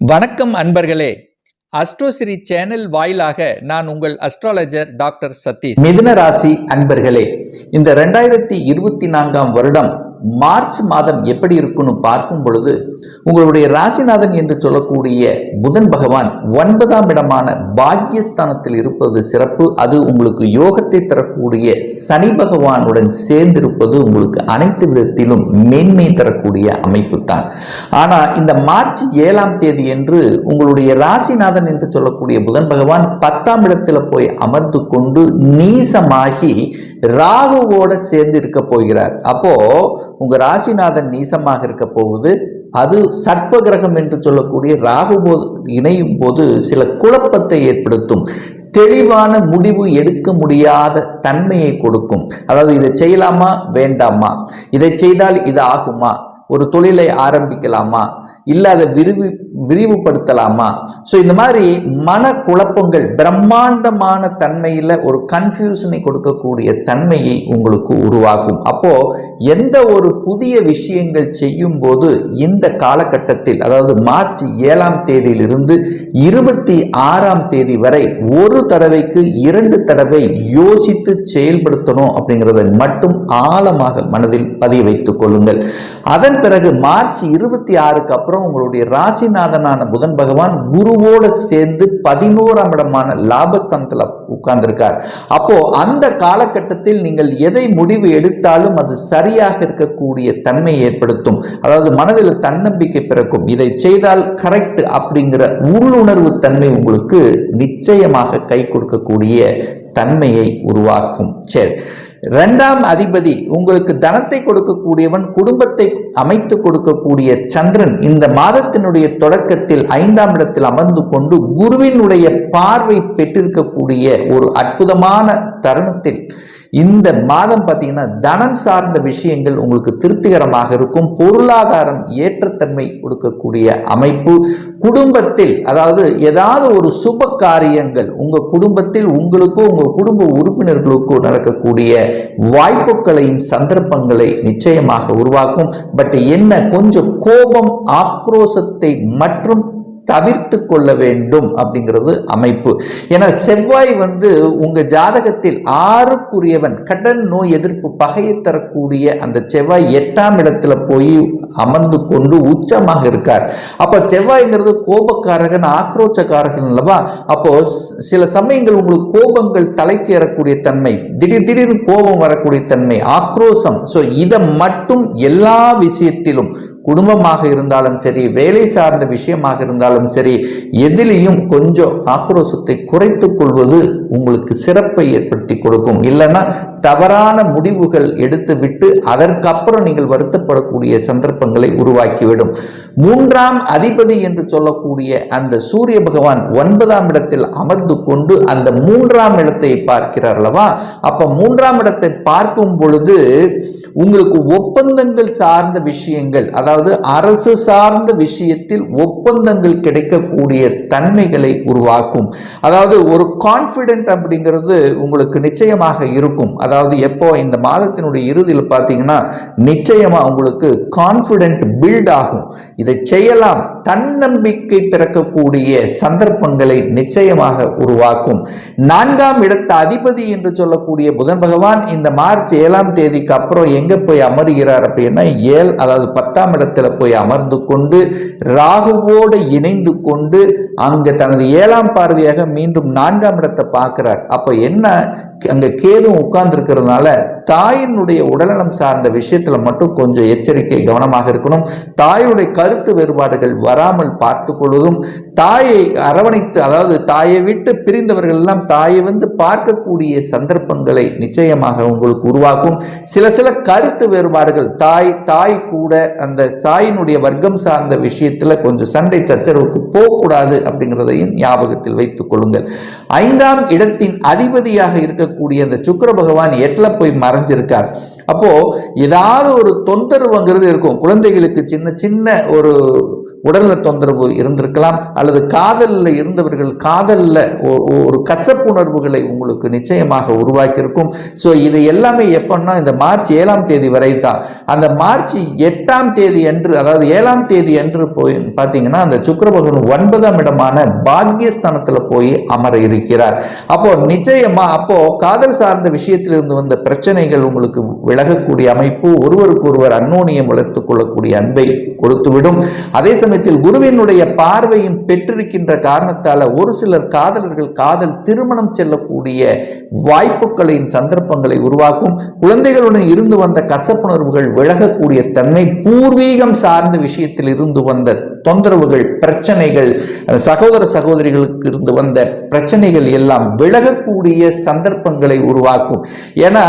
வணக்கம் அன்பர்களே. அஸ்ட்ரோசிரி சேனல் வாயிலாக நான் உங்கள் அஸ்ட்ராலஜர் டாக்டர் சதீஷ். மிதுன ராசி அன்பர்களே இந்த ரெண்டாயிரத்தி இருபத்தி நான்காம் வருடம் மார்ச் மாதம் எப்படி இருக்குன்னு பார்க்கும் பொழுது உங்களுடைய ராசிநாதன் என்று சொல்லக்கூடிய புதன் பகவான் ஒன்பதாம் இடமான பாக்கியஸ்தானத்தில் இருப்பது சிறப்பு. அது உங்களுக்கு யோகத்தை தரக்கூடிய சனி பகவானுடன் சேர்ந்திருப்பது உங்களுக்கு அனைத்து விதத்திலும் மேன்மை தரக்கூடிய அமைப்பு தான். ஆனால் இந்த மார்ச் ஏழாம் தேதி என்று உங்களுடைய ராசிநாதன் என்று சொல்லக்கூடிய புதன் பகவான் பத்தாம் இடத்துல போய் அமர்ந்து கொண்டு நீசமாகி ராகுவோட சேர்ந்து இருக்க போகிறார். அப்போ உங்க ராசிநாதன் நீசமாக இருக்க போகுது. அது சர்ப்ப கிரகம் என்று சொல்லக்கூடிய ராகு போது இணையும் போது சில குழப்பத்தை ஏற்படுத்தும். தெளிவான முடிவு எடுக்க முடியாத தன்மையை கொடுக்கும். அதாவது இதை செய்யலாமா? வேண்டாமா? இதை செய்தால் இது ஆகுமா? ஒரு தொழிலை ஆரம்பிக்கலாமா? இல்லை அதை விரிவு விரிவுபடுத்தலாமா? ஸோ இந்த மாதிரி மன குழப்பங்கள் பிரம்மாண்டமான தன்மையில் ஒரு கன்ஃபியூஷனை கொடுக்கக்கூடிய தன்மையை உங்களுக்கு உருவாக்கும். அப்போது எந்த ஒரு புதிய விஷயங்கள் செய்யும் போது இந்த காலகட்டத்தில் அதாவது மார்ச் ஏழாம் தேதியிலிருந்து இருபத்தி ஆறாம் தேதி வரை ஒரு தடவைக்கு இரண்டு தடவை யோசித்து செயல்படுத்தணும் அப்படிங்கிறத மட்டும் ஆழமாக மனதில் பதிய வைத்துக் கொள்ளுங்கள். அதன் பிறகு மார்ச் இருபத்தி ஆறுக்கு அப்புறம் உங்களுடைய ராசிநாதனான புதன் பகவான் குருவோடு சேர்ந்து பதினோராம் இடமான லாபஸ்தானத்தில் உட்கார்ந்திருக்கார். அப்போ அந்த காலகட்டத்தில் நீங்கள் எதை முடிவு எடுத்தாலும் அது சரியாக இருக்கக்கூடிய தன்மையை ஏற்படுத்தும். அதாவது மனதில் தன்னம்பிக்கை பிறக்கும். இதை செய்தால் கரெக்ட் அப்படிங்கிற உள்ளுணர்வு தன்மை உங்களுக்கு நிச்சயமாக கை கொடுக்கக்கூடிய தன்மையை உருவாக்கும். சரி. ரெண்டாம் அதிபதி உங்களுக்கு தனத்தை கொடுக்கக்கூடியவன் குடும்பத்தை அமைத்து கொடுக்கக்கூடிய சந்திரன் இந்த மாதத்தினுடைய தொடக்கத்தில் ஐந்தாம் இடத்தில் அமர்ந்து கொண்டு குருவினுடைய பார்வை பெற்றிருக்கக்கூடிய ஒரு அற்புதமான தருணத்தில் இந்த மாதம் பார்த்தீங்கன்னா தனம் சார்ந்த விஷயங்கள் உங்களுக்கு திருப்திகரமாக இருக்கும். பொருளாதாரம் ஏற்றத்தன்மை கொடுக்கக்கூடிய அமைப்பு. குடும்பத்தில் அதாவது ஏதாவது ஒரு சுப காரியங்கள் உங்கள் குடும்பத்தில் உங்களுக்கும் உங்கள் குடும்ப உறுப்பினர்களுக்கோ நடக்கக்கூடிய வாய்ப்புகளையும் சந்தர்ப்பங்களை நிச்சயமாக உருவாக்கும். பட் என்ன? கொஞ்சம் கோபம் ஆக்ரோசத்தை மற்றும் தவிர்த்து கொள்ள வேண்டும் அப்படிங்கிறது அமைப்பு. ஏன்னா செவ்வாய் வந்து உங்க ஜாதகத்தில் ஆறுக்குரியவன் கடன் நோய் எதிர்ப்பு பகையை தரக்கூடிய அந்த செவ்வாய் எட்டாம் இடத்துல போய் அமர்ந்து கொண்டு உச்சமாக இருக்கார். அப்ப செவ்வாய்ங்கிறது கோபக்காரகன் ஆக்ரோச்சக்காரகன் அல்லவா? அப்போ சில சமயங்கள் உங்களுக்கு கோபங்கள் தலைக்கு ஏறக்கூடிய தன்மை திடீர் திடீர்னு கோபம் வரக்கூடிய தன்மை ஆக்ரோசம் ஸோ இதை மட்டும் எல்லா விஷயத்திலும் குடும்பமாக இருந்தாலும் சரி வேலை சார்ந்த விஷயமாக இருந்தாலும் சரி எதிலையும் கொஞ்சம் ஆக்ரோஷத்தை குறைத்து கொள்வது உங்களுக்கு சிறப்பை ஏற்படுத்தி கொடுக்கும். இல்லைன்னா தவறான முடிவுகள் எடுத்துவிட்டு அதற்கப்புறம் நீங்கள் வருத்தப்படக்கூடிய சந்தர்ப்பங்களை உருவாக்கிவிடும். மூன்றாம் அதிபதி என்று சொல்லக்கூடிய அந்த சூரிய பகவான் ஒன்பதாம் இடத்தில் அமர்ந்து கொண்டு அந்த மூன்றாம் இடத்தை பார்க்கிறார் அல்லவா? அப்ப மூன்றாம் இடத்தை பார்க்கும் பொழுது உங்களுக்கு ஒப்பந்தங்கள் சார்ந்த விஷயங்கள் அதாவது அரசு சார்ந்த விஷயத்தில் ஒப்பந்தங்கள் கிடைக்கக்கூடிய தன்மைகளை உருவாக்கும். அதாவது ஒரு கான்ஃபிடென்ட் அப்படிங்கிறது உங்களுக்கு நிச்சயமாக இருக்கும். அதாவது எப்போ இந்த மாதத்தினுடைய இறுதியில் பார்த்தீங்கன்னா நிச்சயமாக உங்களுக்கு கான்ஃபிடென்ட் பில்ட் ஆகும். இதை செய்யலாம். தன்னம்பிக்கை பிறக்கக்கூடிய சந்தர்ப்பங்களை நிச்சயமாக உருவாக்கும். நான்காம் இடத்த அதிபதி என்று சொல்லக்கூடிய புதன் பகவான் இந்த மார்ச் ஏழாம் தேதிக்கு அப்புறம் எங்க போய் அமர்கிறார் அப்படின்னா ஏழ் அதாவது பத்தாம் இடத்துல போய் அமர்ந்து கொண்டு ராகுவோடு இணைந்து கொண்டு அங்கு தனது ஏழாம் பார்வையாக மீண்டும் நான்காம் இடத்தை பார்க்கிறார். அப்ப என்ன அங்க கேதும் உட்கார்ந்து இருக்கிறதுனால தாயினுடைய உடல்நலம் சார்ந்த விஷயத்துல மட்டும் கொஞ்சம் எச்சரிக்கை கவனமாக இருக்கணும். தாயுடைய கருத்து வேறுபாடுகள் வராமல் பார்த்து கொள்வதும் தாயை அரவணைத்து அதாவது தாயை விட்டு பிரிந்தவர்கள் எல்லாம் தாயை வந்து பார்க்கக்கூடிய சந்தர்ப்பங்களை நிச்சயமாக உங்களுக்கு உருவாக்கும். சில சில கருத்து வேறுபாடுகள் தாய் தாய் கூட அந்த தாயினுடைய வர்க்கம் சார்ந்த விஷயத்துல கொஞ்சம் சண்டை சச்சரவுக்கு போகக்கூடாது அப்படிங்கிறதையும் ஞாபகத்தில் வைத்துக் கொள்ளுங்கள். ஐந்தாம் இடத்தின் அதிபதியாக இருக்கக்கூடிய அந்த சுக்கர பகவான் எட்ல போய் மறைஞ்சிருக்கார். அப்போ ஏதாவது ஒரு தொந்தரவுங்கிறது இருக்கும். குழந்தைகளுக்கு சின்ன சின்ன ஒரு உடல்நல தொந்தரவு இருந்திருக்கலாம் அல்லது காதலில் இருந்தவர்கள் காதலில் ஒரு கசப்புணர்வுகளை உங்களுக்கு நிச்சயமாக உருவாக்கியிருக்கும். ஸோ இது எல்லாமே எப்போன்னா இந்த மார்ச் ஏழாம் தேதி வரை தான் அந்த மார்ச் எட்டாம் தேதி அன்று அதாவது ஏழாம் தேதி அன்று போய் பார்த்தீங்கன்னா அந்த சுக்கரபகவன் ஒன்பதாம் இடமான பாக்யஸ்தானத்தில் போய் அமர இருக்கிறார். அப்போ நிச்சயமா அப்போ காதல் சார்ந்த விஷயத்திலிருந்து வந்த பிரச்சனைகள் உங்களுக்கு விலகக்கூடிய அமைப்பு ஒருவருக்கு ஒருவர் அன்னோனியம் வளர்த்துக் கொள்ளக்கூடிய அன்பை கொடுத்துவிடும். அதே சமயத்தில் குருவினுடைய பார்வையும் பெற்றிருக்கின்ற காரணத்தால ஒரு சிலர் காதலர்கள் காதல் திருமணம் செல்லக்கூடிய வாய்ப்புகளையும் சந்தர்ப்பங்களை உருவாக்கும். குழந்தைகளுடன் இருந்து வந்த கசப்புணர்வுகள் விலகக்கூடிய தன்மை பூர்வீகம் சார்ந்த விஷயத்தில் இருந்து வந்த தொந்தரவுகள் பிரச்சனைகள் சகோதர சகோதரிகளுக்கு இருந்து வந்த பிரச்சனைகள் எல்லாம் விலகக்கூடிய சந்தர்ப்பங்களை உருவாக்கும். ஏன்னா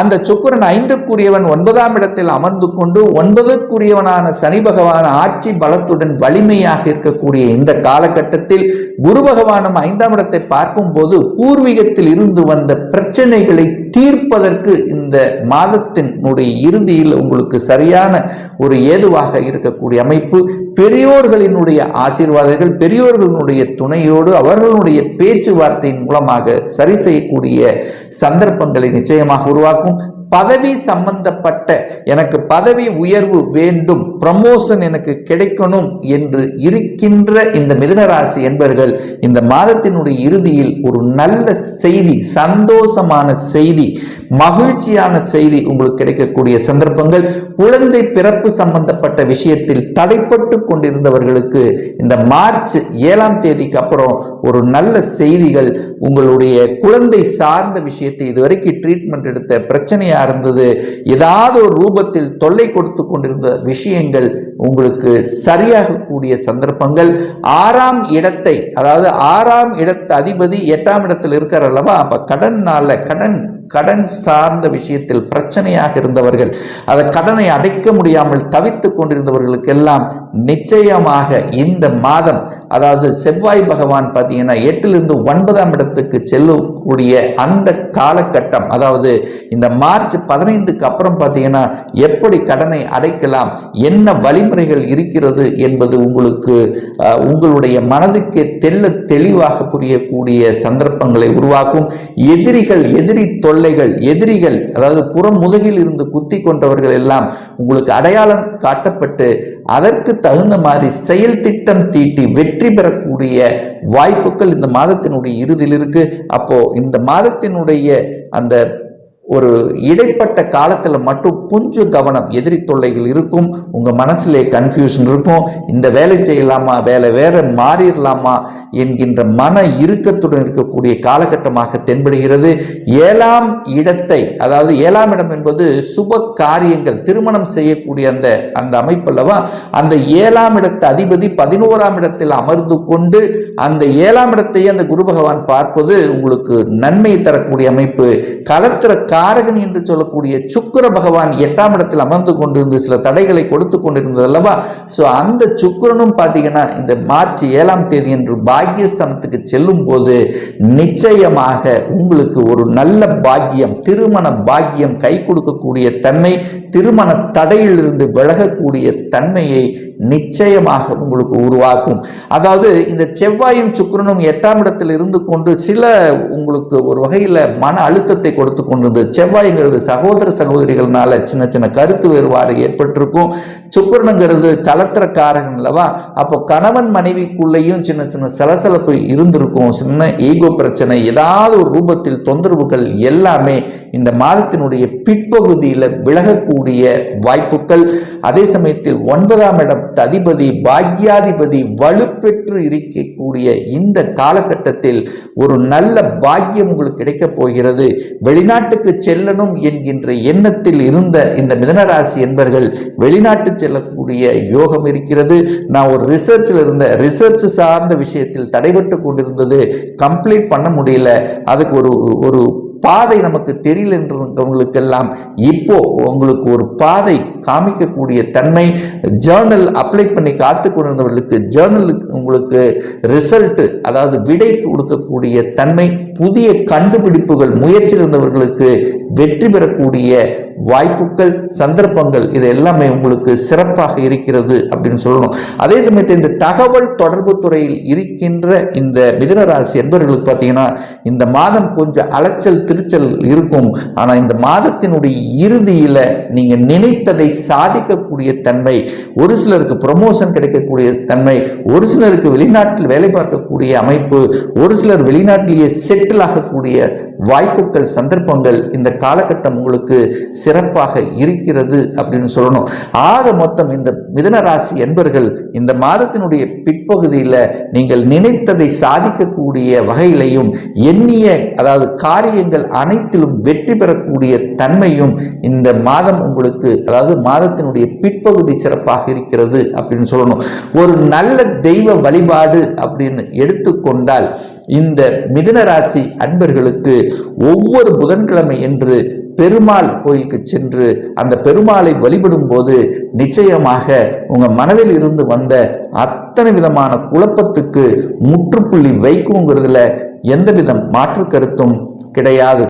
அந்த சுக்கரன் ஐந்துக்குரியவன் ஒன்பதாம் இடத்தில் அமர்ந்து கொண்டு ஒன்பதுக்குரியவனான சனி பகவான் ஆட்சி பலத்துடன் வலிமையாக இருக்கக்கூடிய இந்த காலகட்டத்தில் குரு பகவானும் ஐந்தாம் இடத்தை பார்க்கும்போது பூர்வீகத்தில் இருந்து வந்த பிரச்சனைகளை தீர்ப்பதற்கு இந்த மாதத்தினுடைய இறுதியில் உங்களுக்கு சரியான ஒரு ஏதுவாக இருக்கக்கூடிய அமைப்பு. பெரியோர்களினுடைய ஆசீர்வாதங்கள் பெரியோர்களினுடைய துணையோடு அவர்களுடைய பேச்சுவார்த்தையின் மூலமாக சரி செய்யக்கூடிய சந்தர்ப்பங்களை நிச்சயமாக உருவாக்கும். பதவி சம்பந்தப்பட்ட எனக்கு பதவி உயர்வு வேண்டும் ப்ரமோஷன் எனக்கு கிடைக்கணும் என்று இருக்கின்ற இந்த மிதனராசி என்பர்கள் இந்த மாதத்தினுடைய இறுதியில் ஒரு நல்ல செய்தி சந்தோஷமான செய்தி மகிழ்ச்சியான செய்தி உங்களுக்கு கிடைக்கக்கூடிய சந்தர்ப்பங்கள் குழந்தை பிறப்பு சம்பந்தப்பட்ட விஷயத்தில் தடைப்பட்டு கொண்டிருந்தவர்களுக்கு இந்த மார்ச் ஏழாம் தேதிக்கு அப்புறம் ஒரு நல்ல செய்திகள் உங்களுடைய குழந்தை சார்ந்த விஷயத்தை இதுவரைக்கும் ட்ரீட்மெண்ட் எடுத்த பிரச்சனையா இருந்தது. ஏதாவது ஒரு ரூபத்தில் தொல்லை கொடுத்து கொண்டிருந்த விஷயங்கள் உங்களுக்கு சரியாகக்கூடிய சந்தர்ப்பங்கள். ஆறாம் இடத்தை அதாவது ஆறாம் இடத்த அதிபதி எட்டாம் இடத்தில் இருக்கிற அல்லவா? அப்ப கடன்னால கடன் கடன் சார்ந்த விஷயத்தில் பிரச்சனையாக இருந்தவர்கள் அதை கடனை அடைக்க முடியாமல் தவித்து கொண்டிருந்தவர்களுக்கெல்லாம் நிச்சயமாக இந்த மாதம் அதாவது செவ்வாய் பகவான் பார்த்தீங்கன்னா எட்டிலிருந்து ஒன்பதாம் இடத்துக்கு செல்லக்கூடிய அந்த காலகட்டம் அதாவது இந்த மார்ச் பதினைந்துக்கு அப்புறம் பார்த்தீங்கன்னா எப்படி கடனை அடைக்கலாம் என்ன வழிமுறைகள் இருக்கிறது என்பது உங்களுக்கு உங்களுடைய மனதுக்கு தெல்ல தெளிவாக புரியக்கூடிய சந்தர்ப்பங்களை உருவாக்கும். எதிரிகள் எதிரி கொள்ளைகள் எதிரிகள் அதாவது புறம் முதுகில் இருந்து குத்தி கொண்டவர்கள் எல்லாம் உங்களுக்கு அடையாளம் காட்டப்பட்டு அதற்கு தகுந்த மாதிரி செயல் திட்டம் தீட்டி வெற்றி பெறக்கூடிய வாய்ப்புகள் இந்த மாதத்தினுடைய இறுதியில் இருக்கு. அப்போ இந்த மாதத்தினுடைய அந்த ஒரு இடைப்பட்ட காலத்தில் மட்டும் கொஞ்சம் கவனம் எதிரி தொல்லைகள் இருக்கும். உங்கள் மனசிலே கன்ஃபியூஷன் இருக்கும். இந்த வேலை செய்யலாமா? வேலை வேற மாறிடலாமா? என்கின்ற மன இறுக்கத்துடன் இருக்கக்கூடிய காலகட்டமாக தென்படுகிறது. ஏழாம் இடத்தை அதாவது ஏழாம் இடம் என்பது சுப காரியங்கள் திருமணம் செய்யக்கூடிய அந்த அந்த அமைப்பல்லவா அந்த ஏழாம் இடத்து அதிபதி பதினோராம் இடத்தில் அமர்ந்து கொண்டு அந்த ஏழாம் இடத்தையே அந்த குரு பகவான் பார்ப்பது உங்களுக்கு நன்மை தரக்கூடிய அமைப்பு. கலத்திர காரகன் என்று சொல்லக்கூடிய சுக்கர பகவான் எட்டாம் இடத்தில் அமர்ந்து கொண்டிருந்து சில தடைகளை கொடுத்து கொண்டிருந்தது அல்லவா? ஸோ அந்த சுக்கரனும் பார்த்தீங்கன்னா இந்த மார்ச் ஏழாம் தேதி என்று பாக்கியஸ்தானத்துக்கு செல்லும் போது நிச்சயமாக உங்களுக்கு ஒரு நல்ல பாக்கியம் திருமண பாக்கியம் கை கொடுக்கக்கூடிய தன்மை திருமண தடையிலிருந்து விலகக்கூடிய தன்மையை நிச்சயமாக உங்களுக்கு உருவாக்கும். அதாவது இந்த செவ்வாயும் சுக்கரனும் எட்டாம் இடத்தில் இருந்து கொண்டு சில உங்களுக்கு ஒரு வகையில் மன அழுத்தத்தை கொடுத்து கொண்டிருந்தது. செவ்வாய்ங்கிறது சகோதர சகோதரிகள்னால சின்ன சின்ன கருத்து வேறுபாடு ஏற்பட்டிருக்கும். சுக்கரனுங்கிறது கலத்திரக்காரகன் அல்லவா? அப்போ கணவன் மனைவிக்குள்ளேயும் சின்ன சின்ன சலசலப்பு இருந்திருக்கும். சின்ன ஈகோ பிரச்சனை ஏதாவது ஒரு ரூபத்தில் தொந்தரவுகள் எல்லாமே இந்த மாதத்தினுடைய பிற்பகுதியில் விலகக்கூடிய வாய்ப்புகள். அதே சமயத்தில் ஒன்பதாம் இடம் அதிபதி பாக்யாதிபதி வலுப்பெற்று இருக்கக்கூடிய இந்த காலகட்டத்தில் ஒரு நல்ல பாக்கியம் உங்களுக்கு கிடைக்கப் போகிறது. வெளிநாட்டுக்கு செல்லணும் என்கின்ற எண்ணத்தில் இருந்த இந்த மிதனராசி என்பர்கள் வெளிநாட்டு செல்லக்கூடிய யோகம் இருக்கிறது. நான் ஒரு ரிசர்ச்சில் இருந்த ரிசர்ச் சார்ந்த விஷயத்தில் தடைபட்டு கொண்டிருந்தது. கம்ப்ளீட் பண்ண முடியல. அதுக்கு ஒரு ஒரு பாதை நமக்கு தெரியல என்றவங்களுக்கெல்லாம் இப்போ உங்களுக்கு ஒரு பாதை காமிக்கக்கூடிய தன்மை ஜேர்னல் அப்ளை பண்ணி காத்து கொண்டிருந்தவர்களுக்கு ஜேர்னல் உங்களுக்கு ரிசல்ட் அதாவது விடை கொடுக்கக்கூடிய தன்மை புதிய கண்டுபிடிப்புகள் முயற்சி இருந்தவர்களுக்கு வெற்றி பெறக்கூடிய வாய்ப்புகள் சந்தர்ப்பங்கள் இது எல்லாமே உங்களுக்கு சிறப்பாக இருக்கிறது அப்படின்னு சொல்லணும். அதே சமயத்தில் இந்த தகவல் தொடர்பு துறையில் இருக்கின்ற இந்த மிதனராசி என்பவர்களுக்கு பார்த்தீங்கன்னா இந்த மாதம் கொஞ்சம் அலைச்சல் திருச்சல் இருக்கும். ஆனால் இந்த மாதத்தினுடைய இறுதியில் நீங்கள் நினைத்ததை சாதிக்கக்கூடிய தன்மை ஒரு சிலருக்கு ப்ரொமோஷன் கிடைக்கக்கூடிய தன்மை ஒரு சிலருக்கு வெளிநாட்டில் வேலை பார்க்கக்கூடிய அமைப்பு ஒரு சிலர் வெளிநாட்டிலேயே செட்டில் ஆகக்கூடிய வாய்ப்புகள் சந்தர்ப்பங்கள் இந்த காலகட்டம் உங்களுக்கு சிறப்பாக இருக்கிறது அப்படின்னு சொல்லணும். ஆக மொத்தம் இந்த மிதன ராசி என்பர்கள் இந்த மாதத்தினுடைய பிற்பகுதியில் நீங்கள் நினைத்ததை சாதிக்கக்கூடிய வகையிலையும் எண்ணிய அதாவது காரியங்கள் அனைத்திலும் வெற்றி பெறக்கூடிய தன்மையும் இந்த மாதம் உங்களுக்கு அதாவது மாதத்தினுடைய பிற்பகுதி சிறப்பாக இருக்கிறது அப்படின்னு சொல்லணும். ஒரு நல்ல தெய்வ வழிபாடு அப்படின்னு எடுத்துக்கொண்டால் இந்த மிதனராசி அன்பர்களுக்கு ஒவ்வொரு புதன்கிழமை என்று பெருமாள் கோயிலுக்கு சென்று அந்த பெருமாளை வழிபடும் போது நிச்சயமாக உங்க மனதில் இருந்து வந்த அத்தனை விதமான குழப்பத்துக்கு முற்றுப்புள்ளி வைக்குங்கிறதுல எந்தவித மாற்று கருத்தும் கிடையாது.